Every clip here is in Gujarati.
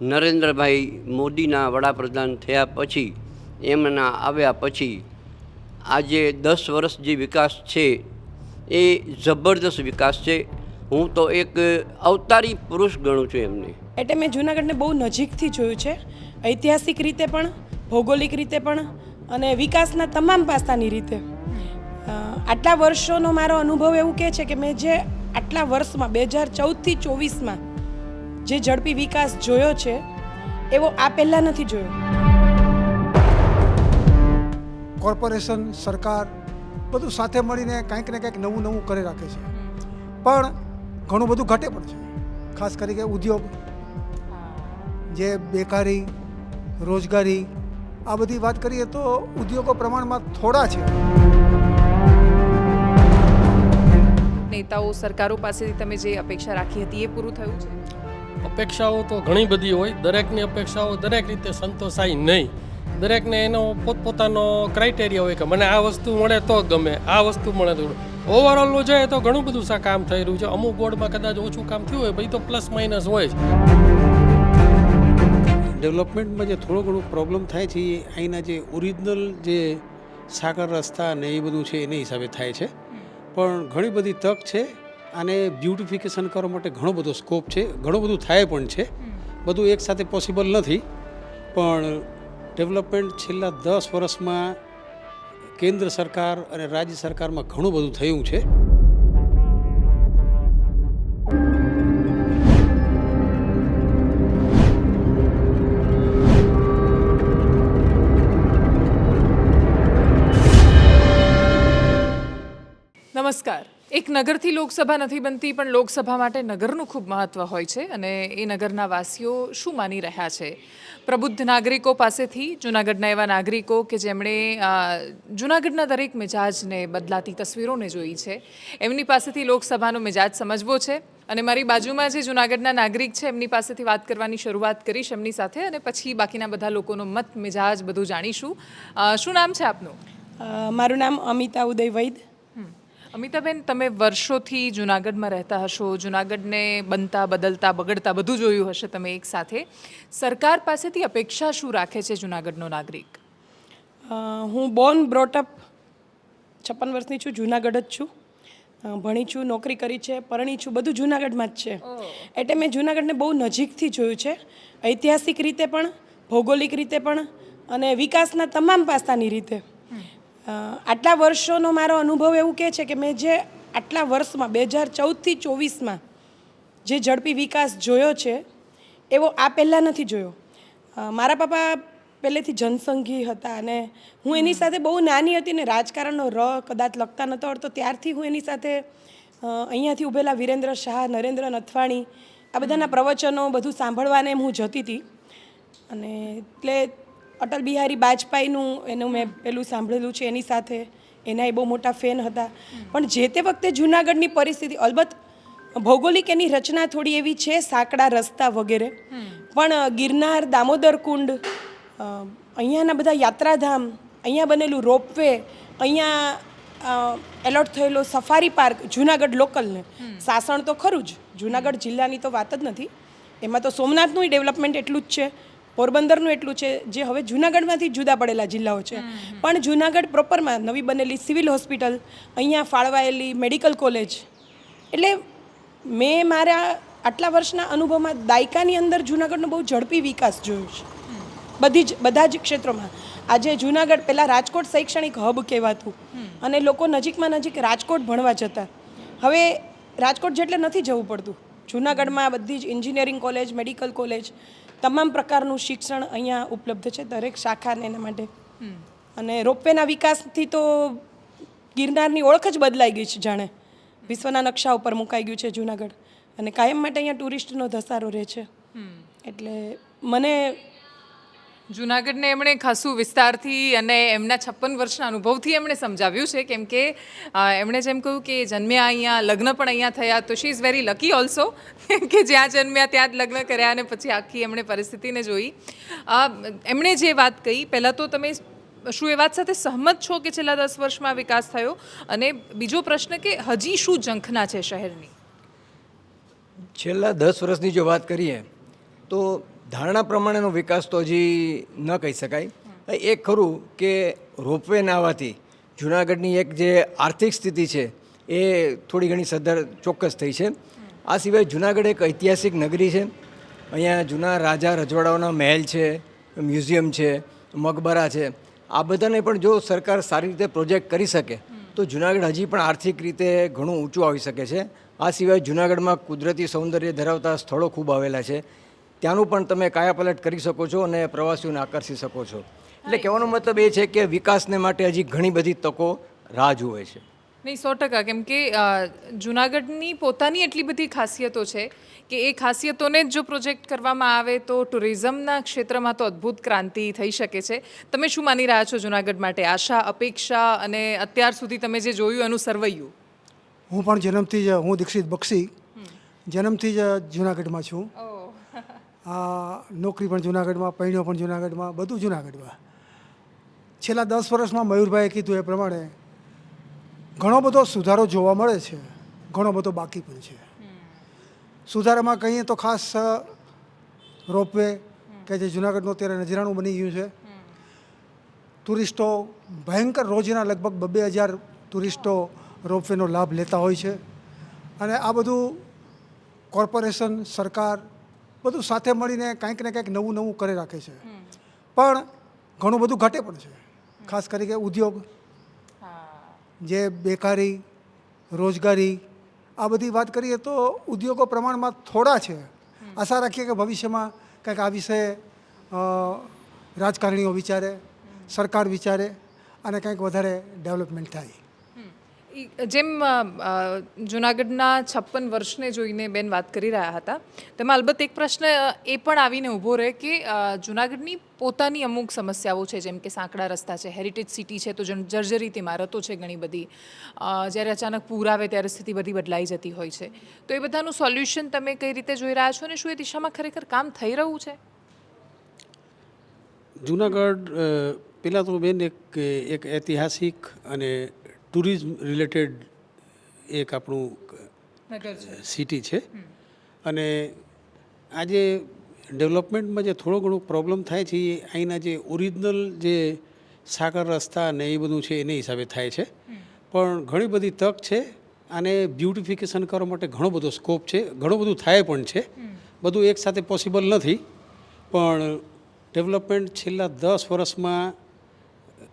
નરેન્દ્રભાઈ મોદીના વડાપ્રધાન થયા પછી, એમના આવ્યા પછી, આજે દસ વર્ષ જે વિકાસ છે, એ જબરદસ્ત વિકાસ છે. હું તો એક અવતારી પુરુષ ગણું છું એમને. એટલે મેં જૂનાગઢને બહુ નજીકથી જોયું છે. ઐતિહાસિક રીતે પણ, ભૌગોલિક રીતે પણ, અને વિકાસના તમામ પાસાની રીતે. આટલા વર્ષોનો મારો અનુભવ એવું કહે છે કે મેં જે આટલા વર્ષમાં, બે હજાર ચૌદથી ચોવીસમાં જે ઝડપી વિકાસ જોયો છે એવો આ પહેલાં નથી જોયો. કોર્પોરેશન સરકાર બધું સાથે મળીને કંઈક ને કાંઈક નવું નવું કરી રાખે છે. પણ ઘણું બધું ઘટે પણ છે. ખાસ કરીને ઉદ્યોગ જે બેકારી રોજગારી આ બધી વાત કરીએ તો ઉદ્યોગો પ્રમાણમાં થોડા છે. નેતાઓ સરકારો પાસેથી તમે જે અપેક્ષા રાખી હતી એ પૂરું થયું છે? અપેક્ષાઓ તો ઘણી બધી હોય. દરેકની અપેક્ષાઓ દરેક રીતે સંતોષાય નહીં. દરેકને એનો પોતપોતાનો ક્રાઇટેરિયા હોય કે મને આ વસ્તુ મળે તો ગમે આ વસ્તુ મળે તો ઓવરઓલ જોઈએ તો ઘણું બધું સા કામ થઈ રહ્યું છે. અમુક બોર્ડમાં કદાચ ઓછું કામ થયું હોય ભાઈ તો પ્લસ માઇનસ હોય જ. ડેવલપમેન્ટમાં જે થોડો ઘણો પ્રોબ્લેમ થાય છે એ અહીંના જે ઓરિજિનલ જે સાગર રસ્તા ને એ બધું છે એના હિસાબે થાય છે. પણ ઘણી બધી તક છે અને બ્યુટિફિકેશન કરવા માટે ઘણો બધો સ્કોપ છે ઘણું બધું થાય પણ છે. બધું એકસાથે પોસિબલ નથી. પણ ડેવલપમેન્ટ છેલ્લા દસ વર્ષમાં કેન્દ્ર સરકાર અને રાજ્ય સરકારમાં ઘણું બધું થયું છે. એક નગરથી લોકસભા નથી બનતી, પણ લોકસભા માટે નગરનું ખૂબ મહત્ત્વ હોય છે અને એ નગરના વાસીઓ શું માની રહ્યા છે? પ્રબુદ્ધ નાગરિકો પાસેથી, જૂનાગઢના એવા નાગરિકો કે જેમણે જૂનાગઢના દરેક મિજાજને બદલાતી તસવીરોને જોઈ છે, એમની પાસેથી લોકસભાનો મિજાજ સમજવો છે અને મારી બાજુમાં જે જૂનાગઢના નાગરિક છે, એમની પાસેથી વાત કરવાની શરૂઆત કરીશ એમની સાથે અને પછી બાકીના બધા લોકોનો મત, મિજાજ બધું જાણીશું. શું નામ છે આપનું? મારું નામ અમિતા ઉદય વૈદ. અમિતાબેન તમે વર્ષોથી જુનાગઢમાં રહેતા હશો જુનાગઢને બનતા બદલતા બગડતા બધું જોયું હશે તમે એક સાથે. સરકાર પાસેથી અપેક્ષા શું રાખે છે જુનાગઢનો નાગરિક? હું બોર્ન બ્રોટઅપ છપ્પન વર્ષની છું જુનાગઢ જ છું. ભણી છું નોકરી કરી છે પરણી છું બધું જુનાગઢમાં જ છે. એટલે મેં જુનાગઢને બહુ નજીકથી જોયું છે. ઐતિહાસિક રીતે પણ ભૌગોલિક રીતે પણ અને વિકાસના તમામ પાસાની રીતે. આટલા વર્ષોનો મારો અનુભવ એવું કહે છે કે મેં જે આટલા વર્ષમાં બે હજાર ચૌદથી ચોવીસમાં જે ઝડપી વિકાસ જોયો છે એવો આ પહેલાં નથી જોયો. મારા પપ્પા પહેલેથી જનસંઘી હતા અને હું એની સાથે બહુ નાની હતી ને રાજકારણનો ર કદાચ લખતા નહોતો આવડતો ત્યારથી હું એની સાથે અહીંયાથી ઉભેલા વિરેન્દ્ર શાહ નરેન્દ્ર નથવાણી આ બધાના પ્રવચનો બધું સાંભળવાને હું જતી હતી. અને એટલે અટલ બિહારી બાજપાઈનું એનું મેં પેલું સાંભળેલું છે એની સાથે. એના એ બહુ મોટા ફેન હતા. પણ જે તે વખતે જૂનાગઢની પરિસ્થિતિ, અલબત્ત ભૌગોલિક એની રચના થોડી એવી છે, સાંકડા રસ્તા વગેરે. પણ ગિરનાર, દામોદર કુંડ અહીંયાના બધા યાત્રાધામ, અહીંયા બનેલું રોપવે, અહીંયા એલોટ થયેલો સફારી પાર્ક, જૂનાગઢ લોકલને. સાસણ તો ખરું જ, જૂનાગઢ જિલ્લાની તો વાત જ નથી. એમાં તો સોમનાથનું ડેવલપમેન્ટ એટલું જ છે. પોરબંદરનું એટલું છે જે હવે જૂનાગઢમાંથી જુદા પડેલા જિલ્લાઓ છે. પણ જૂનાગઢ પ્રોપરમાં નવી બનેલી સિવિલ હોસ્પિટલ અહીંયા ફાળવાયેલી મેડિકલ કોલેજ એટલે મેં મારા આટલા વર્ષના અનુભવમાં દાયકાની અંદર જૂનાગઢનો બહુ ઝડપી વિકાસ જોયો છે. બધી જ બધા જ ક્ષેત્રોમાં. આજે જૂનાગઢ પહેલાં રાજકોટ શૈક્ષણિક હબ કહેવાતું અને લોકો નજીકમાં નજીક રાજકોટ ભણવા જતા. હવે રાજકોટ જેટલે નથી જવું પડતું. જૂનાગઢમાં બધી જ એન્જિનિયરિંગ કોલેજ મેડિકલ કોલેજ તમામ પ્રકારનું શિક્ષણ અહીંયા ઉપલબ્ધ છે દરેક શાખાને એના માટે. અને રોપવેના વિકાસથી તો ગિરનારની ઓળખ જ બદલાઈ ગઈ છે જાણે. વિશ્વના નકશા ઉપર મુકાઈ ગયું છે જુનાગઢ. અને કાયમ માટે અહીંયા ટુરિસ્ટનો ધસારો રહે છે. એટલે મને જુનાગઢને એમણે ખાસું વિસ્તારથી અને એમના છપ્પન વર્ષના અનુભવથી એમણે સમજાવ્યું છે. કેમ કે એમણે જેમ કહ્યું કે જન્મ્યા અહીંયા, લગ્ન પણ અહીંયા થયા, તો she is very lucky also કે જ્યાં જન્મ્યા ત્યાં જ લગ્ન કર્યા અને પછી આખી એમણે પરિસ્થિતિને જોઈ. એમણે જે વાત કહી, પહેલાં તો તમે શું એ વાત સાથે સહમત છો કે છેલ્લા દસ વર્ષમાં વિકાસ થયો? અને બીજો પ્રશ્ન કે હજી શું ઝંખના છે શહેરની? છેલ્લા દસ વર્ષની જો વાત કરીએ, તો ધારણા પ્રમાણેનો વિકાસ તો હજી ન કહી શકાય. એ ખરું કે રોપવે ના આવવાથી જુનાગઢની એક જે આર્થિક સ્થિતિ છે એ થોડી ઘણી સદ્ધર ચોક્કસ થઈ છે. આ સિવાય જુનાગઢ એક ઐતિહાસિક નગરી છે. અહીંયા જૂના રાજા રજવાડાઓના મહેલ છે મ્યુઝિયમ છે મકબરા છે. આ બધાને પણ જો સરકાર સારી રીતે પ્રોજેક્ટ કરી શકે તો જુનાગઢ હજી પણ આર્થિક રીતે ઘણું ઊંચું આવી શકે છે. આ સિવાય જુનાગઢમાં કુદરતી સૌંદર્ય ધરાવતા સ્થળો ખૂબ આવેલા છે. ત્યાંનું પણ તમે કાયાપલટ કરી શકો છો અને પ્રવાસીઓને આકર્ષી શકો છો. એટલે કહેવાનો મતલબ એ છે કે વિકાસને માટે હજી ઘણી બધી તકો રાહ જુએ છે. નહીં સો ટકા. કેમ કે જુનાગઢની પોતાની એટલી બધી ખાસિયતો છે કે એ ખાસિયતોને જ જો પ્રોજેક્ટ કરવામાં આવે તો ટુરિઝમના ક્ષેત્રમાં તો અદ્ભુત ક્રાંતિ થઈ શકે છે. તમે શું માની રહ્યા છો જુનાગઢ માટે? આશા અપેક્ષા અને અત્યાર સુધી તમે જે જોયું એનું સરવૈયું? હું પણ જન્મથી જ હું દીક્ષિત બક્ષી જન્મથી જ જુનાગઢમાં છું. નોકરી પણ જુનાગઢમાં પૈણ્યો પણ જુનાગઢમાં, બધું જુનાગઢમાં. છેલ્લા દસ વર્ષમાં મયુરભાઈએ કીધું એ પ્રમાણે ઘણો બધો સુધારો જોવા મળે છે, ઘણો બધો બાકી પણ છે. સુધારામાં કહીએ તો ખાસ રોપવે કે જે જુનાગઢનું અત્યારે નજરાણું બની ગયું છે. ટુરિસ્ટો ભયંકર રોજના લગભગ બબે હજાર ટુરિસ્ટો રોપવેનો લાભ લેતા હોય છે. અને આ બધું કોર્પોરેશન, સરકાર બધું સાથે મળીને કંઈક ને કંઈક નવું નવું કરી રાખે છે. પણ ઘણું બધું ઘટે પણ છે. ખાસ કરીને ઉદ્યોગ. જે બેકારી રોજગારી આ બધી વાત કરીએ તો ઉદ્યોગો પ્રમાણમાં થોડા છે. આશા રાખીએ કે ભવિષ્યમાં કંઈક આ વિષયે રાજકારણીઓ વિચારે સરકાર વિચારે અને કંઈક વધારે ડેવલપમેન્ટ થાય. જેમ જુનાગઢના છપ્પન વર્ષને જોઈને બેન વાત કરી રહ્યા હતા, તેમાં અલબત્ત એક પ્રશ્ન એ પણ આવીને ઊભો રહે કે જુનાગઢની પોતાની અમુક સમસ્યાઓ છે, જેમ કે સાંકડા રસ્તા છે હેરિટેજ સિટી છે, તો જર્જરિત ઇમારતો છે ઘણી બધી જ્યારે અચાનક પૂર આવે ત્યારે સ્થિતિ બધી બદલાઈ જતી હોય છે. તો એ બધાનું સોલ્યુશન તમે કઈ રીતે જોઈ રહ્યા છો અને શું એ દિશામાં ખરેખર કામ થઈ રહ્યું છે? જુનાગઢ પહેલાં તો બેન એક એક ઐતિહાસિક અને ટુરિઝમ રિલેટેડ એક આપણું સિટી છે. અને આજે ડેવલપમેન્ટમાં જે થોડો ઘણો પ્રોબ્લેમ થાય છે એ અહીંના જે ઓરિજિનલ જે સાગર રસ્તા ને એ બધું છે એના હિસાબે થાય છે. પણ ઘણી બધી તક છે આને બ્યુટિફિકેશન કરવા માટે ઘણો બધો સ્કોપ છે ઘણું બધું થાય પણ છે. બધું એકસાથે પોસિબલ નથી. પણ ડેવલપમેન્ટ છેલ્લા દસ વર્ષમાં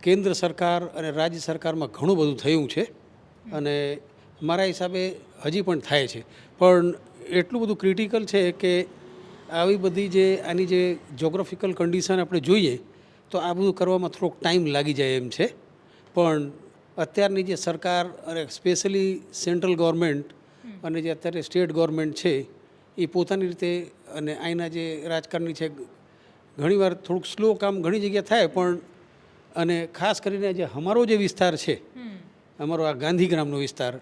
કેન્દ્ર સરકાર અને રાજ્ય સરકારમાં ઘણું બધું થયું છે અને મારા હિસાબે હજી પણ થાય છે. પણ એટલું બધું ક્રિટિકલ છે કે આવી બધી જે આની જે જોગ્રાફિકલ કન્ડિશન આપણે જોઈએ તો આ બધું કરવામાં થોડોક ટાઈમ લાગી જાય એમ છે. પણ અત્યારની જે સરકાર અને સ્પેશિયલી સેન્ટ્રલ ગવર્મેન્ટ અને જે અત્યારે સ્ટેટ ગવર્મેન્ટ છે એ પોતાની રીતે અને અહીંના જે રાજકારણી છે ઘણીવાર થોડુંક સ્લો કામ ઘણી જગ્યાએ થાય પણ અને ખાસ કરીને જે અમારો જે વિસ્તાર છે અમારો આ ગાંધીગ્રામનો વિસ્તાર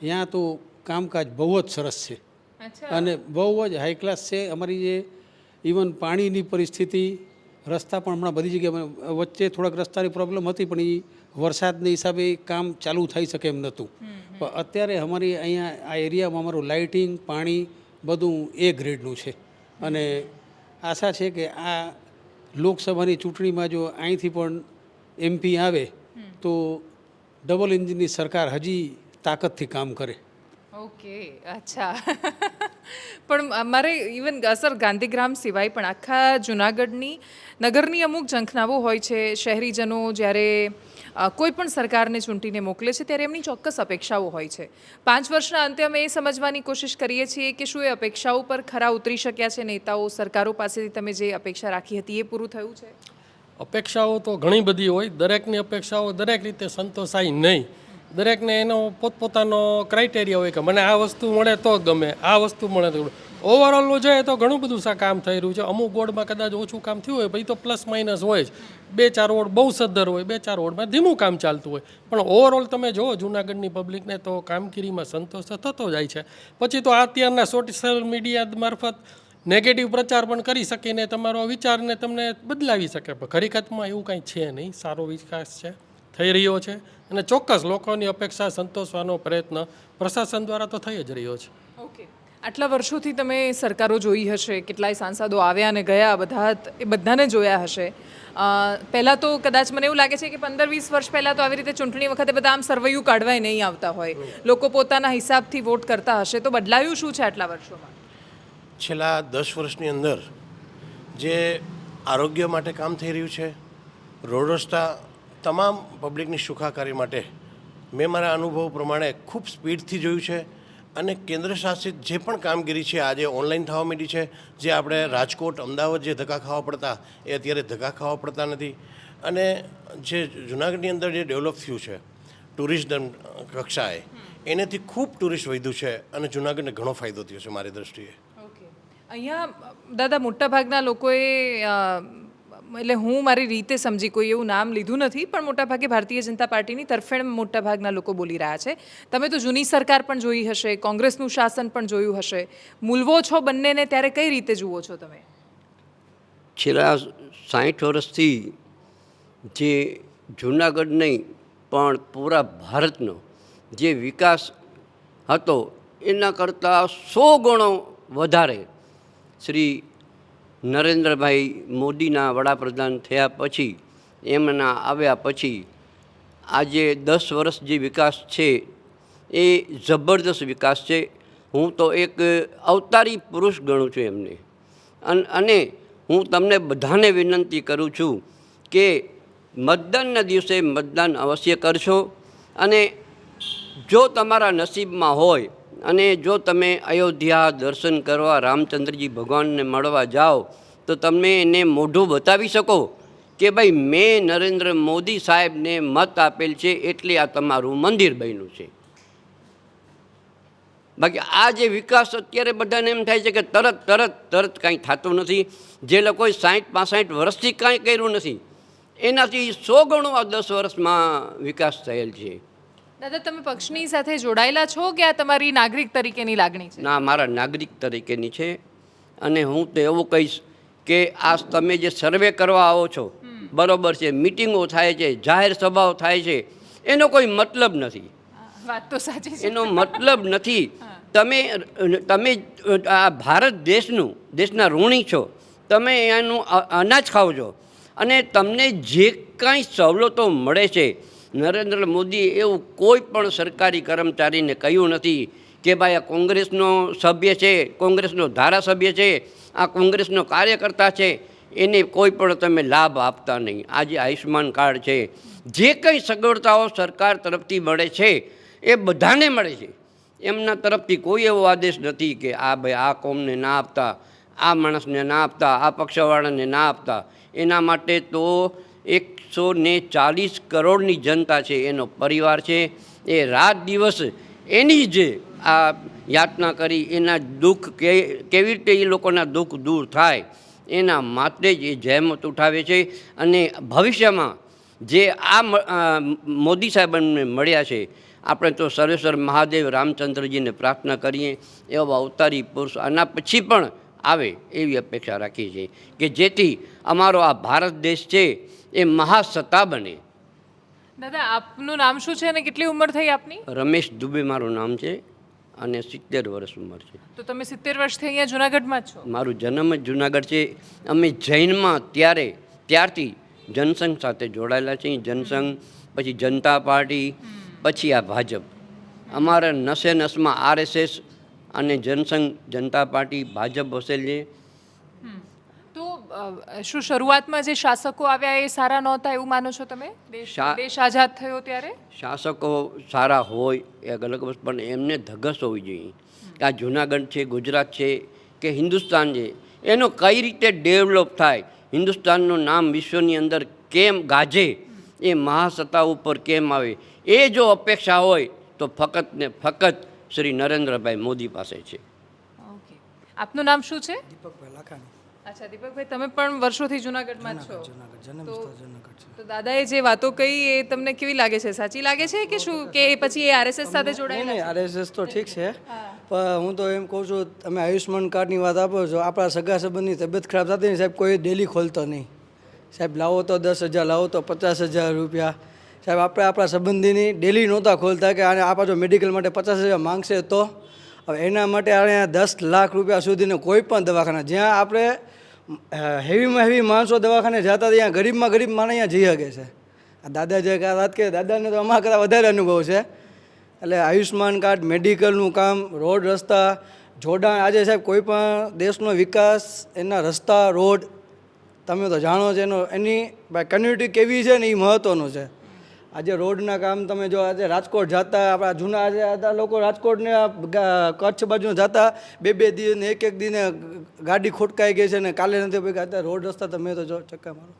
ત્યાં તો કામકાજ બહુ જ સરસ છે. અને બહુ જ હાઈ ક્લાસ છે. અમારી જે ઇવન પાણીની પરિસ્થિતિ રસ્તા પણ હમણાં બધી જગ્યાએ વચ્ચે થોડાક રસ્તાની પ્રોબ્લેમ હતી પણ એ વરસાદના હિસાબે કામ ચાલુ થઈ શકે એમ નહોતું. પણ અત્યારે અમારી અહીંયા આ એરિયામાં અમારું લાઇટિંગ પાણી બધું એ ગ્રેડનું છે. અને આશા છે કે આ લોકસભાની ચૂંટણીમાં જો અહીંથી પણ એમપી આવે, તો ડબલ એન્જિનની સરકાર હજી તાકાતથી કામ કરે. ઓકે, અચ્છા. પણ મારે ઇવન અસર ગાંધીગ્રામ સિવાય પણ આખા જુનાગઢની નગરની અમુક ઝંખનાઓ હોય છે, શહેરીજનો જ્યારે કોઈ પણ સરકારને ચૂંટીને મોકલે છે ત્યારે એમની ચોક્કસ અપેક્ષાઓ હોય છે. પાંચ વર્ષના અંતે અમે એ સમજવાની કોશિશ કરીએ છીએ કે શું એ અપેક્ષાઓ પર ખરા ઉતરી શક્યા છે નેતાઓ, સરકારો પાસેથી તમે જે અપેક્ષા રાખી હતી એ પૂરું થયું છે? અપેક્ષાઓ તો ઘણી બધી હોય. દરેકની અપેક્ષાઓ દરેક રીતે સંતોષાય નહીં. દરેકને એનો પોતપોતાનો ક્રાઇટેરિયા હોય કે મને આ વસ્તુ મળે તો ગમે, આ વસ્તુ મળે તો ઓવરઓલ જોઈએ તો ઘણું બધું સા કામ થઈ રહ્યું છે. અમુક વોર્ડમાં કદાચ ઓછું કામ થયું હોય, પછી તો પ્લસ માઇનસ હોય જ. બે ચાર ઓડ બહુ સદ્ધર હોય, બે ચાર ઓડમાં ધીમું કામ ચાલતું હોય. પણ ઓવરઓલ તમે જુઓ, જૂનાગઢની પબ્લિકને તો કામગીરીમાં સંતોષ થતો જાય છે. પછી તો અત્યારના સોશિયલ મીડિયા મારફત નેગેટિવ પ્રચાર પણ કરી શકીને તમારો વિચારને તમને બદલાવી શકે. પણ હકીકતમાં એવું કાંઈ છે નહીં. સારો વિકાસ છે થઈ રહ્યો છે અને ચોક્કસ લોકોની અપેક્ષા સંતોષવાનો પ્રયત્ન પ્રશાસન દ્વારા તો થઈ જ રહ્યો છે. ઓકે. આટલા વર્ષોથી તમે સરકારો જોઈ હશે કેટલાય સાંસદો આવ્યા અને ગયા બધા એ બધાને જોયા હશે. પહેલાં તો કદાચ મને એવું લાગે છે કે પંદર વીસ વર્ષ પહેલાં તો આવી રીતે ચૂંટણી વખતે બધા આમ સરવૈયું કાઢવાય નહીં આવતા હોય. લોકો પોતાના હિસાબથી વોટ કરતા હશે. તો બદલાયું શું છે આટલા વર્ષોમાં? છેલ્લા દસ વર્ષની અંદર જે આરોગ્ય માટે કામ થઈ રહ્યું છે રોડ રસ્તા તમામ પબ્લિકની સુખાકારી માટે મેં મારા અનુભવ પ્રમાણે ખૂબ સ્પીડથી જોયું છે અને કેન્દ્ર શાસિત જે પણ કામગીરી છે આજે ઓનલાઈન થવા માંડી છે જે આપણે રાજકોટ અમદાવાદ જે ધક્કા ખાવા પડતા એ અત્યારે ધક્કા ખાવા પડતા નથી. અને જે જુનાગઢની અંદર જે ડેવલપ થયું છે ટુરિઝમ કક્ષાએ એનેથી ખૂબ ટુરિસ્ટ વધ્યું છે અને જુનાગઢને ઘણો ફાયદો થયો છે મારી દ્રષ્ટિએ. ઓકે અહીંયા, દાદા, મોટાભાગના લોકોએ એટલે હું મારી રીતે સમજી કોઈ એવું નામ લીધું નથી, પણ મોટાભાગે ભારતીય જનતા પાર્ટીની તરફેણ મોટાભાગના લોકો બોલી રહ્યા છે. તમે તો જૂની સરકાર પણ જોઈ હશે, કોંગ્રેસનું શાસન પણ જોયું હશે. મૂલવો છો બંનેને, ત્યારે કઈ રીતે જુઓ છો તમે? છેલ્લા સાઠ વર્ષથી જે જૂનાગઢ નહીં, પણ પૂરા ભારતનો જે વિકાસ હતો, એના કરતાં સો ગણો વધારે શ્રી નરેન્દ્રભાઈ મોદીના વડાપ્રધાન થયા પછી, એમના આવ્યા પછી, આજે દસ વર્ષ જે વિકાસ છે, એ જબરદસ્ત વિકાસ છે. હું તો એક અવતારી પુરુષ ગણું છું એમને. અને હું તમને બધાને વિનંતી કરું છું કે મતદાનના દિવસે મતદાન અવશ્ય કરશો. અને જો તમારા નસીબમાં હોય અને જો તમે અયોધ્યા દર્શન કરવા રામચંદ્રજી ભગવાનને મળવા જાઓ, તો તમે એને મોઢું બતાવી શકો કે ભાઈ, મેં નરેન્દ્ર મોદી સાહેબને મત આપેલ છે એટલે આ તમારું મંદિર બન્યું છે. બાકી આ જે વિકાસ અત્યારે બધાને એમ થાય છે કે તરત તરત તરત કાંઈ થતું નથી. જે લોકોએ સાઠ પાસઠ વર્ષથી કાંઈ કર્યું નથી, એનાથી સો ગણો આ દસ વર્ષમાં વિકાસ થયેલ છે. દાદા તમે પક્ષની સાથે જોડાયેલા છો કે આ તમારી નાગરિક તરીકેની લાગણી છે? ના મારા નાગરિક તરીકેની છે. અને હું તો એવું કહીશ કે આ તમે જે સર્વે કરવા આવો છો બરોબર છે મિટિંગો થાય છે જાહેર સભાઓ થાય છે એનો કોઈ મતલબ નથી. વાત તો સાચી છે. એનો મતલબ નથી. તમે તમે આ ભારત દેશનું દેશના ઋણી છો. તમે એનું અનાજ ખાઓ છો. અને તમને જે કાંઈ સવલતો મળે છે નરેન્દ્ર મોદીએ એવું કોઈ પણ સરકારી કર્મચારીને કહ્યું નથી કે ભાઈ આ કોંગ્રેસનો સભ્ય છે, કોંગ્રેસનો ધારાસભ્ય છે, આ કોંગ્રેસનો કાર્યકર્તા છે, એને કોઈ પણ તમે લાભ આપતા નહીં. આજે આયુષ્યમાન કાર્ડ છે. જે કંઈ સગવડતાઓ સરકાર તરફથી મળે છે, એ બધાને મળે છે. એમના તરફથી કોઈ એવો આદેશ નથી કે આ ભાઈ આ કોમને ના આપતા, આ માણસને ના આપતા, આ પક્ષવાળાને ના આપતા. એના માટે તો એકસો ને ચાલીસ કરોડની જનતા છે, એનો પરિવાર છે. એ રાત દિવસ એની જે આ યાતના કરી, એના દુઃખ કે, કેવી રીતે એ લોકોના દુઃખ દૂર થાય, એના માટે જ એ જહેમત ઉઠાવે છે. અને ભવિષ્યમાં જે આ મોદી સાહેબને મળ્યા છે, આપણે તો સર્વેશ્વર મહાદેવ રામચંદ્રજીને પ્રાર્થના કરીએ, એવા અવતારી પુરુષ આના પછી પણ આવે એવી અપેક્ષા રાખીએ છીએ કે જેથી અમારો આ ભારત દેશ છે એ મહાસત્તા બને. દાદા આપનું નામ શું છે અને કેટલી ઉંમર થઈ આપની? રમેશ દુબે મારું નામ છે અને સિત્તેર વર્ષ ઉંમર છે. તો તમે સિત્તેર વર્ષથી અહીંયા જુનાગઢમાં જ છો? મારું જન્મ જ જુનાગઢ છે. અમે જૈનમાં ત્યારે ત્યારથી જનસંઘ સાથે જોડાયેલા છીએ. જનસંઘ પછી જનતા પાર્ટી પછી આ ભાજપ. અમારા નસે નસમાં આરએસએસ અને જનસંઘ જનતા પાર્ટી ભાજપ વસેલ છે. શું શરૂઆતમાં જે શાસકો આવ્યા એ સારા નહોતા એવું માનો છો તમે? દેશ આઝાદ થયો ત્યારે? શાસકો સારા હોય એ અલગ વસ્તુ પણ એમને ધગસ હોવી જોઈએ. કે આ જુનાગઢ છે ગુજરાત છે કે હિન્દુસ્તાન છે એનો કઈ રીતે ડેવલપ થાય હિન્દુસ્તાનનું નામ વિશ્વની અંદર કેમ ગાજે એ મહાસત્તા ઉપર કેમ આવે એ જો અપેક્ષા હોય તો ફક્ત ને ફક્ત શ્રી નરેન્દ્રભાઈ મોદી પાસે છે. આપનું નામ શું છે? દીપકભાઈ લાખાણી અચ્છા દીપકભાઈ તમે પણ વર્ષોથી જુનાગઢમાં છો? જુનાગઢ જન્મ સ્થળ જુનાગઢ છે. તો દાદાએ જે વાતો કહી એ તમને કેવી લાગે છે? સાચી લાગે છે કે શું? કે પછી એ આરએસએસ સાથે જોડાયેલા નહીં આરએસએસ તો ઠીક છે. પણ હું તો એમ કહું છું તમે આયુષ્યમાન કાર્ડની વાત આપો છો આપણા સગા સંબંધની તબિયત ખરાબ થતી નહીં સાહેબ કોઈ ડેલી ખોલતો નહીં. સાહેબ લાવો તો દસ હજાર લાવો તો પચાસ હજાર રૂપિયા. સાહેબ આપણે આપણા સંબંધીની ડેલી નહોતા ખોલતા કે આને આપણા જો મેડિકલ માટે પચાસ હજાર માંગશે તો? હવે એના માટે આણે દસ લાખ રૂપિયા સુધીને કોઈ પણ દવાખાના જ્યાં આપણે હેવીમાં હેવી માણસો દવાખાને જતા ત્યાં ગરીબમાં ગરીબ માણસ અહીંયા જઈ શકે છે. આ દાદા જે કા વાત કે દાદાને તો અમારા કરતાં વધારે અનુભવ છે. એટલે આયુષ્માન કાર્ડ, મેડિકલનું કામ, રોડ રસ્તા, જોડાણ, આજે સાહેબ કોઈ પણ દેશનો વિકાસ, એના રસ્તા, રોડ, તમે તો જાણો છો એનો, એની કમ્યુનિટી કેવી છે ને એ મહત્ત્વનું છે. આજે રોડના કામ તમે જો આજે રાજકોટ જતા આપણા જૂના આજે હતા લોકો રાજકોટને કચ્છ બાજુ જતા બે બે દિન એક એક દિને ગાડી ખોટકાઈ ગઈ છે ને કાલે નથી ભાઈ અત્યારે રોડ રસ્તા તમે તો જો ચક્કા મારો.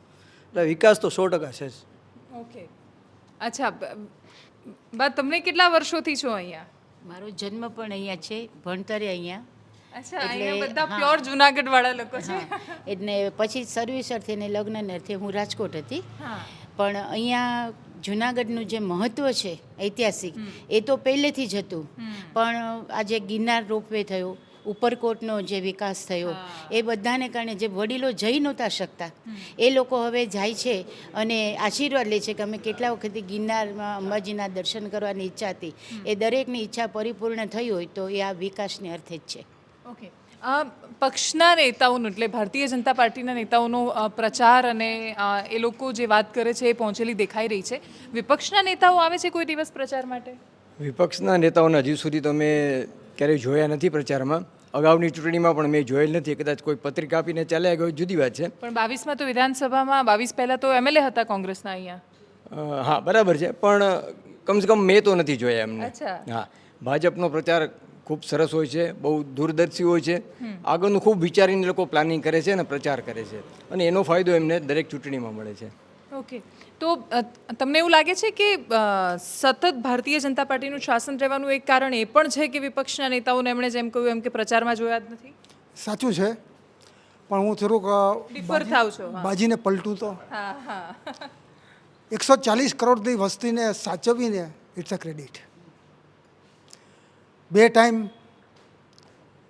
એટલે વિકાસ તો સો ટકા છે જ. ઓકે અચ્છા બ- તમને કેટલા વર્ષોથી છો અહીંયા? મારો જન્મ પણ અહીંયા છે ભણતરે અહીંયા. અચ્છા એટલે, અહીંયા બધા હા. પ્યોર લોકો છે. એટલે પછી સર્વિસ અર્થે ને લગ્ન અર્થે હું રાજકોટ હતી. પણ અહીંયા જુનાગઢનું જે મહત્ત્વ છે ઐતિહાસિક એ તો પહેલેથી જ હતું. પણ આજે ગિરનાર રોપવે થયો ઉપરકોટનો જે વિકાસ થયો એ બધાને કારણે જે વડીલો જઈ નહોતા શકતા એ લોકો હવે જાય છે અને આશીર્વાદ લે છે કે અમે કેટલા વખતથી ગિરનારમાં અંબાજીના દર્શન કરવાની ઈચ્છા હતી. એ દરેકની ઈચ્છા પરિપૂર્ણ થઈ હોય તો એ આ વિકાસને અર્થે જ છે. ઓકે પક્ષના નેતાઓનું એટલે ભારતીય જનતા પાર્ટીના નેતાઓનો પ્રચાર અને એ લોકો જે વાત કરે છે એ પહોંચેલી દેખાઈ રહી છે. વિપક્ષના નેતાઓ આવે છે કોઈ દિવસ પ્રચાર માટે? વિપક્ષના નેતાઓને હજી સુધી તો મેં ક્યારેય જોયા નથી પ્રચારમાં. અગાઉની ચૂંટણીમાં પણ મેં જોયેલ નથી. કદાચ કોઈ પત્રિકા આપીને ચાલ્યા ગયો જુદી વાત છે. પણ બાવીસમાં તો વિધાનસભામાં બાવીસ પહેલાં તો એમએલએ હતા કોંગ્રેસના અહીંયા. હા બરાબર છે. પણ કમસે કમ મેં તો નથી જોયા એમને. હા ભાજપનો પ્રચાર ખૂબ સરસ હોય છે બહુ દૂરદર્શી હોય છે. આગળનું ખૂબ વિચારીને લોકો પ્લાનિંગ કરે છે અને પ્રચાર કરે છે. અને એનો ફાયદો એમને દરેક ચૂંટણીમાં મળે છે. ઓકે તો તમને એવું લાગે છે કે સતત ભારતીય જનતા પાર્ટીનું શાસન રહેવાનું એક કારણ એ પણ છે કે વિપક્ષના નેતાઓને એમણે જેમ કહ્યું એમ કે પ્રચારમાં જોયા જ નથી? સાચું છે. પણ હું થોડુંક અ, ડિફર થાવ છો બાજીને પલટું તો. હા હા. એકસો ચાલીસ કરોડની વસ્તીને સાચવીને ઇટ્સ અ ક્રેડિટ બે ટાઈમ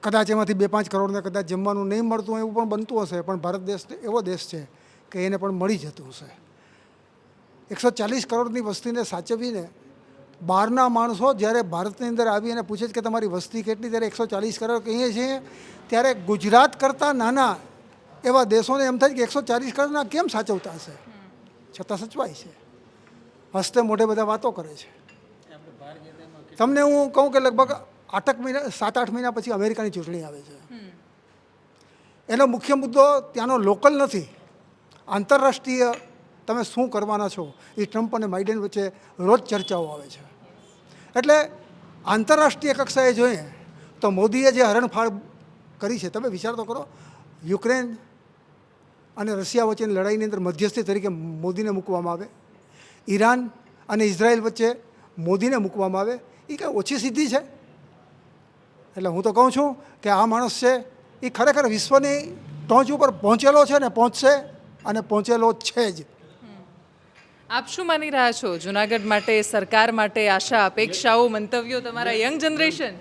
કદાચ એમાંથી બે પાંચ કરોડને કદાચ જમવાનું નહીં મળતું હોય એવું પણ બનતું હશે પણ ભારત દેશ એવો દેશ છે કે એને પણ મળી જતું હશે. એકસો ચાલીસ કરોડની વસ્તીને સાચવીને બહારના માણસો જ્યારે ભારતની અંદર આવી અને પૂછે છે કે તમારી વસ્તી કેટલી ત્યારે એકસો ચાલીસ કરોડ કહીએ છીએ ત્યારે ગુજરાત કરતાં નાના એવા દેશોને એમ થાય કે એકસો ચાલીસ કરોડના કેમ સાચવતા હશે? છતાં સચવાય છે. હસ્તે મોઢે બધા વાતો કરે છે. તમને હું કહું કે લગભગ આઠક મહિના સાત આઠ મહિના પછી અમેરિકાની ચૂંટણી આવે છે. એનો મુખ્ય મુદ્દો ત્યાંનો લોકલ નથી. આંતરરાષ્ટ્રીય તમે શું કરવાના છો એ ટ્રમ્પ અને બાઇડેન વચ્ચે રોજ ચર્ચાઓ આવે છે. એટલે આંતરરાષ્ટ્રીય કક્ષાએ જોઈએ તો મોદીએ જે હરણફાળ કરી છે તમે વિચાર તો કરો યુક્રેન અને રશિયા વચ્ચેની લડાઈની અંદર મધ્યસ્થી તરીકે મોદીને મૂકવામાં આવે. ઈરાન અને ઇઝરાયલ વચ્ચે મોદીને મૂકવામાં આવે. એ કાંઈ ઓછી સિદ્ધિ છે? એટલે હું તો કહું છું કે આ માણસ છે એ ખરેખર વિશ્વની ટોચ ઉપર પહોંચેલો છે ને પહોંચશે અને પહોંચેલો છે જ. આપ શું માની રહ્યા છો? જુનાગઢ માટે, સરકાર માટે આશા, અપેક્ષાઓ, મંતવ્યો તમારા યંગ જનરેશન?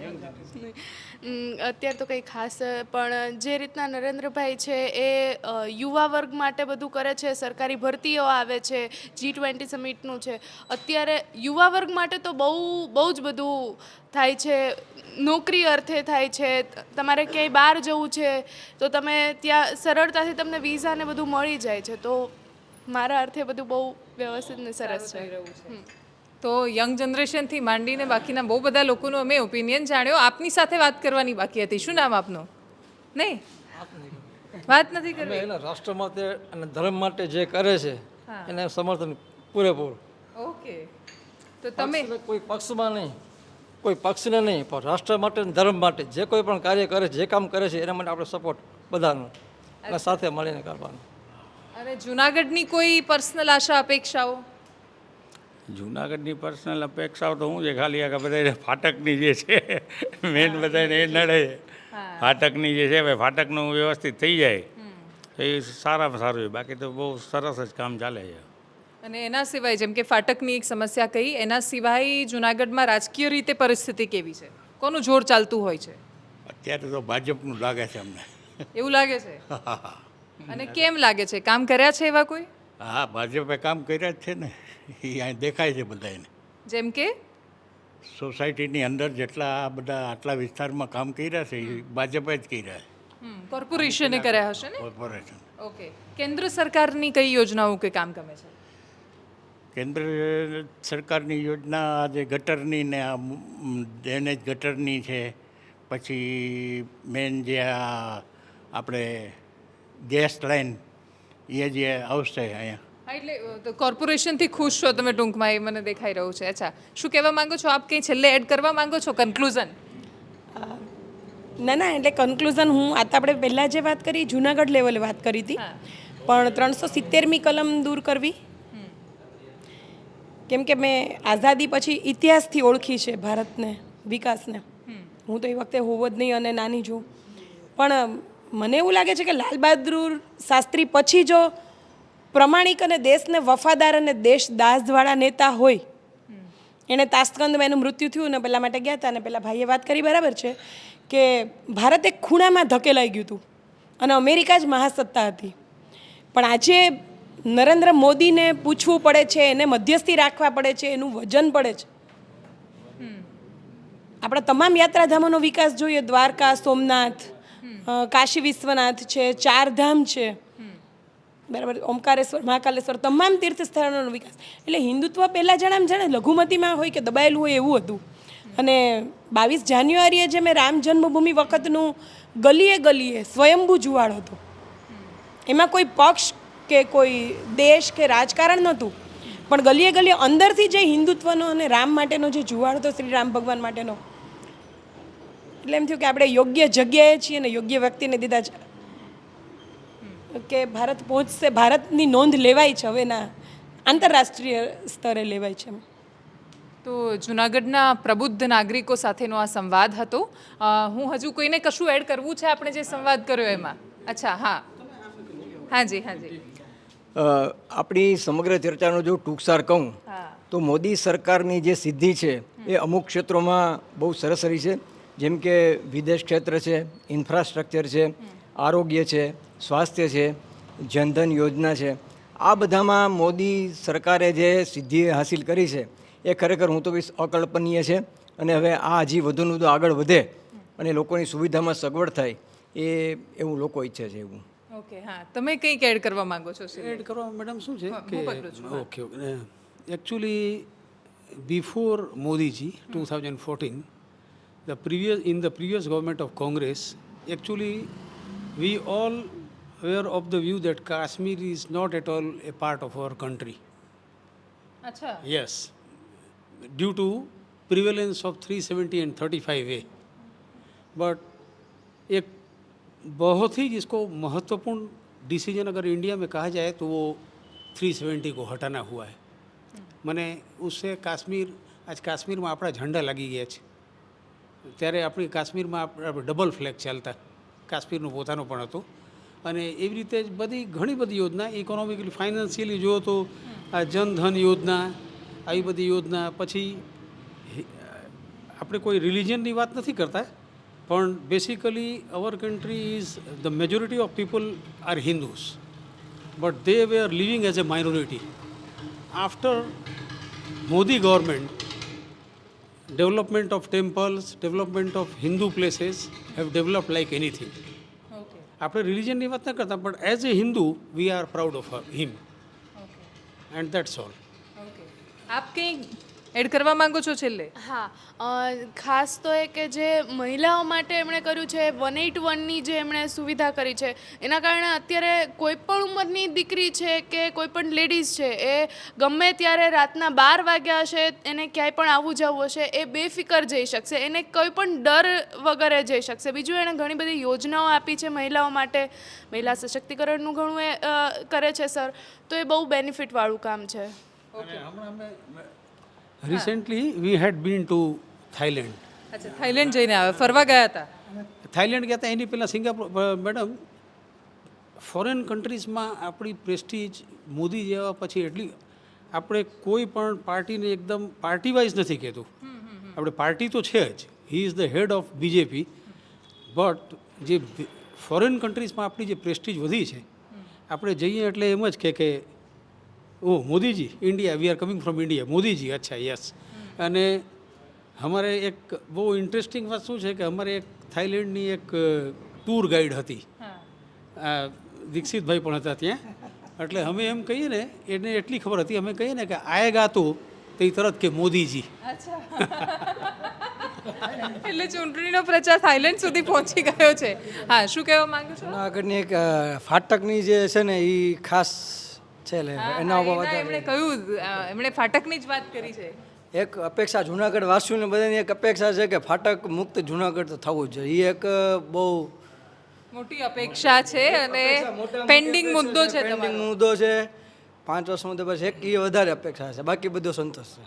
અત્યારે તો કંઈ ખાસ પણ જે રીતના નરેન્દ્રભાઈ છે એ યુવા વર્ગ માટે બધું કરે છે સરકારી ભરતીઓ આવે છે જી ટ્વેન્ટી સમિટનું છે. અત્યારે યુવા વર્ગ માટે તો બહુ બહુ જ બધું થાય છે નોકરી અર્થે થાય છે તમારે ક્યાંય બહાર જવું છે તો તમે ત્યાં સરળતાથી તમને વિઝા ને બધું મળી જાય છે. તો મારા અર્થે બધું બહુ વ્યવસ્થિત ને સરસ છે. હમ. તો યંગ જનરેશનથી માંડીને બાકીના બહુ બધા લોકોનો અમે ઓપિનિયન જાણ્યો. આપની સાથે વાત કરવાની બાકી હતી. શું નામ આપનું? નહીં? વાત નથી કરવી. એના રાષ્ટ્ર માટે અને ધર્મ માટે જે કરે છે એને સમર્થન પૂરેપૂરું. ઓકે. તો તમે કોઈ પક્ષમાં નહીં. કોઈ પક્ષને નહીં પણ રાષ્ટ્ર માટે ધર્મ માટે જે કોઈ પણ કાર્ય કરે જે કામ કરે છે એના માટે આપણે સપોર્ટ બધાનો અને સાથે મળીને કરવાનો. અને જુનાગઢની કોઈ પર્સનલ આશા અપેક્ષાઓ? જુનાગઢની પર્સનલ અપેક્ષાઓ તો શું છે ખાલી આ બધા ફાટકની જે છે મેન બધાને એ નડે. ફાટકની જે છે ભાઈ ફાટકનું વ્યવસ્થિત થઈ જાય. એ સારામાં સારું છે. બાકી તો બહુ સરસ જ કામ ચાલે છે. અને એના સિવાય જેમ કે ફાટકની એક સમસ્યા કહી એના સિવાય જુનાગઢમાં રાજકીય રીતે પરિસ્થિતિ કેવી છે? કોનું જોર ચાલતું હોય છે? અત્યારે તો ભાજપનું લાગે છે અમને. એવું લાગે છે? અને કેમ લાગે છે? કામ કર્યા છે એવા કોઈ? હા ભાજપે કામ કર્યા જ છે ને. એ અહીં દેખાય છે બધાને જેમ કે? સોસાયટીની અંદર જેટલા આ બધા આટલા વિસ્તારમાં કામ કર્યા છે એ ભાજપે જ કર્યા છે. કોર્પોરેશને કર્યા હશે ને? કોર્પોરેશન. ઓકે. કેન્દ્ર સરકારની કઈ યોજનાઓ કે કામ ગમે છે? કેન્દ્ર સરકારની યોજના આ જે ગટરની ને આ ડ્રેનેજ ગટરની છે. પછી મેન જે આ આપણે ગેસ લાઇન એ જે આવશે અહીંયા. એટલે કોર્પોરેશનથી ખુશ છો તમે ટૂંકમાં એ મને દેખાઈ રહ્યું છે. અચ્છા શું કહેવા માંગો છો? આપ કંઈ છેલ્લે એડ કરવા માંગો છો? કન્ક્લુઝન ના ના એટલે કન્ક્લુઝન હું આ તો આપણે પહેલાં જે વાત કરી જુનાગઢ લેવલે વાત કરી હતી. પણ ત્રણસો સિત્તેરમી કલમ દૂર કરવી. કેમ કે મેં આઝાદી પછી ઇતિહાસથી ઓળખી છે ભારતને વિકાસને. હું તો એ વખતે હોવો જ નહીં અને નાની છું. પણ મને એવું લાગે છે કે લાલ બહાદુર શાસ્ત્રી પછી જો પ્રમાણિક અને દેશને વફાદાર અને દેશ દાસવાળા નેતા હોય. એણે તાસ્કંદમાં એનું મૃત્યુ થયું ને પેલા માટે ગયા હતા અને પેલા ભાઈએ વાત કરી બરાબર છે કે ભારત એક ખૂણામાં ધકેલાઈ ગયું હતું અને અમેરિકા જ મહાસત્તા હતી. પણ આજે નરેન્દ્ર મોદીને પૂછવું પડે છે, એને મધ્યસ્થી રાખવા પડે છે, એનું વજન પડે છે. આપણા તમામ યાત્રાધામોનો વિકાસ જોઈએ. દ્વારકા, સોમનાથ કાશી વિશ્વનાથ છે, ચારધામ છે. બરાબર, ઓમકારેશ્વર, મહાકાલેશ્વર તમામ તીર્થસ્થળોનો વિકાસ. એટલે હિન્દુત્વ પહેલાં જણામ જાણે લઘુમતીમાં હોય કે દબાયેલું હોય એવું હતું. અને બાવીસ જાન્યુઆરીએ જે મેં રામ જન્મભૂમિ વખતનું ગલીએ ગલીએ સ્વયંભૂ જુવાળ હતો. એમાં કોઈ પક્ષ કે કોઈ દેશ કે રાજકારણ નહોતું. પણ ગલીએ ગલીએ અંદરથી જે હિન્દુત્વનો અને રામ માટેનો જે જુવાળ હતો, શ્રી રામ ભગવાન માટેનો, એટલે એમ થયું કે આપણે યોગ્ય જગ્યાએ છીએ અને યોગ્ય વ્યક્તિને દીધા કે ભારત પહોંચશે ભારતની નોંધ લેવાય છે હવેના આંતરરાષ્ટ્રીય સ્તરે લેવાય છે તો જુનાગઢના પ્રબુદ્ધ નાગરિકો સાથેનો આ સંવાદ હતો. હું હજુ કોઈને કશું એડ કરવું છે આપણે જે સંવાદ કર્યો એમાં? અચ્છા હા. હાજી હાજી. આપણી સમગ્ર ચર્ચાનો જો ટૂંકસાર કહું તો મોદી સરકારની જે સિદ્ધિ છે એ અમુક ક્ષેત્રોમાં બહુ સરસ રહી છે. જેમ કે વિદેશ ક્ષેત્ર છે ઇન્ફ્રાસ્ટ્રક્ચર છે આરોગ્ય છે સ્વાસ્થ્ય છે જનધન યોજના છે. આ બધામાં મોદી સરકારે જે સિદ્ધિ હાસિલ કરી છે એ ખરેખર હું તો બી અકલ્પનીય છે અને હવે આ હજી વધુને વધુ આગળ વધે અને લોકોની સુવિધામાં સગવડ થાય એ એવું લોકો ઈચ્છે છે એવું. ઓકે હા. તમે કંઈક એડ કરવા માંગો છો એડ કરવા મેડમ શું છે કે. Okay okay. Actually before Modiji two thousand fourteen the previous in the previous government of Congress actually we all were of the view that Kashmir is not at all a part of our country અચ્છા yes due to prevalence of 370 and 35 a but एक बहुत ही जिसको महत्वपूर्ण डिसीजन अगर इंडिया में कहा जाए तो वो 370 को हटाना हुआ है મને उससे કાશ્મીર આજ કાશ્મીરમાં આપણા ઝંડા લાગી ગયા છે ત્યારે આપણી કાશ્મીરમાં આપણે ડબલ ફ્લેગ ચાલતા કાશ્મીરનું પોતાનું પણ હતું. અને એવી રીતે જ બધી ઘણી બધી યોજના ઇકોનોમિકલી ફાઇનાન્શિયલી જુઓ તો આ જનધન યોજના આવી બધી યોજના પછી આપણે કોઈ રિલિજનની વાત નથી કરતા પણ basically our country is the majority of people are Hindus but they we are living as a minority after Modi government, development of temples, development of Hindu places have developed like anything. Okay આપણે રિલિજનની વાત ન કરતા પણ as a Hindu we are proud of him and that's all okay આપ કંઈક એડ કરવા માંગો છો છેલ્લે? હા. ખાસ તો એ કે જે મહિલાઓ માટે એમણે કર્યું છે વન એટ વનની જે એમણે સુવિધા કરી છે એના કારણે અત્યારે કોઈ પણ ઉંમરની દીકરી છે કે કોઈ પણ લેડીઝ છે એ ગમે ત્યારે રાતના બાર વાગ્યા હશે એને ક્યાંય પણ આવવું જવું હશે એ બેફિકર જઈ શકશે. એને કોઈ પણ ડર વગરે જઈ શકશે. બીજું એણે ઘણી બધી યોજનાઓ આપી છે મહિલાઓ માટે. મહિલા સશક્તિકરણનું ઘણું એ કરે છે સર. તો એ બહુ બેનિફિટવાળું કામ છે. Recently we had been to Thailand અચ્છા થાઈલેન્ડ જઈને આવે ફરવા ગયા હતા? થાઈલેન્ડ ગયા હતા એની પહેલાં સિંગાપુર મેડમ ફોરેન કન્ટ્રીઝમાં આપણી પ્રેસ્ટીજ મોદી જેવા પછી એટલી આપણે કોઈ પણ પાર્ટીને એકદમ પાર્ટી વાઇઝ નથી કહેતું. આપણે પાર્ટી તો છે જ. He is the head of BJP but જે ફોરેન કન્ટ્રીઝમાં આપણી જે પ્રેસ્ટીજ વધી છે આપણે જઈએ એટલે એમ જ કે ઓ Modiji India we are coming from India Modiji અચ્છા યસ અને અમારે એક બહુ ઇન્ટરેસ્ટિંગ વાત શું છે કે અમારે એક થાઈલેન્ડની એક ટૂર ગાઈડ હતી. આ દીક્ષિતભાઈ પણ હતા ત્યાં. એટલે અમે એમ કહીએ ને એને એટલી ખબર હતી અમે કહીએ ને કે આયેગા તો તે તરત કે મોદીજી. એટલે ચૂંટણીનો પ્રચાર થાઈલેન્ડ સુધી પહોંચી ગયો છે. હા શું કહેવા માંગુ છો? આગળની એક ફાટકની જે છે ને એ ખાસ છે એટલે એના ઉપર વધારે એમણે કહ્યું એમણે ફાટકની જ વાત કરી છે. એક અપેક્ષા જુનાગઢ વાસીઓને બધાની એક અપેક્ષા છે કે ફાટક મુક્ત જુનાગઢ તો થવું જ જોઈએ. એ એક બહુ મોટી અપેક્ષા છે અને પેન્ડિંગ મુદ્દો છે પેન્ડિંગ મુદ્દો છે. પાંચ વર્ષ મુદ્દે બસ એક એ વધારે અપેક્ષા છે. બાકી બધો સંતોષ છે.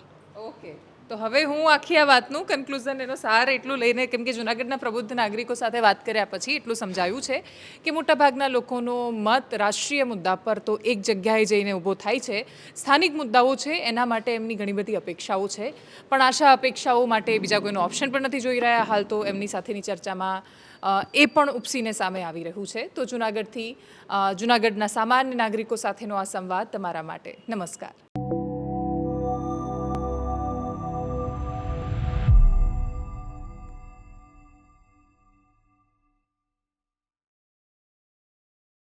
તો હવે હું આખી આ વાતનું કન્ક્લુઝન એનો સાર એટલું લઈને કેમ કે જુનાગઢના પ્રબુદ્ધ નાગરિકો સાથે વાત કર્યા પછી એટલું સમજાયું છે કે મોટાભાગના લોકોનો મત રાષ્ટ્રીય મુદ્દા પર તો એક જગ્યાએ જઈને ઊભો થાય છે. સ્થાનિક મુદ્દાઓ છે, એના માટે એમની ઘણી બધી અપેક્ષાઓ છે. પણ આશા અપેક્ષાઓ માટે બીજા કોઈનો ઓપ્શન પણ નથી જોઈ રહ્યા. હાલ તો એમની સાથેની ચર્ચામાં એ પણ ઉપસીને સામે આવી રહ્યું છે. તો જુનાગઢથી જુનાગઢના સામાન્ય નાગરિકો સાથેનો આ સંવાદ તમારા માટે. નમસ્કાર.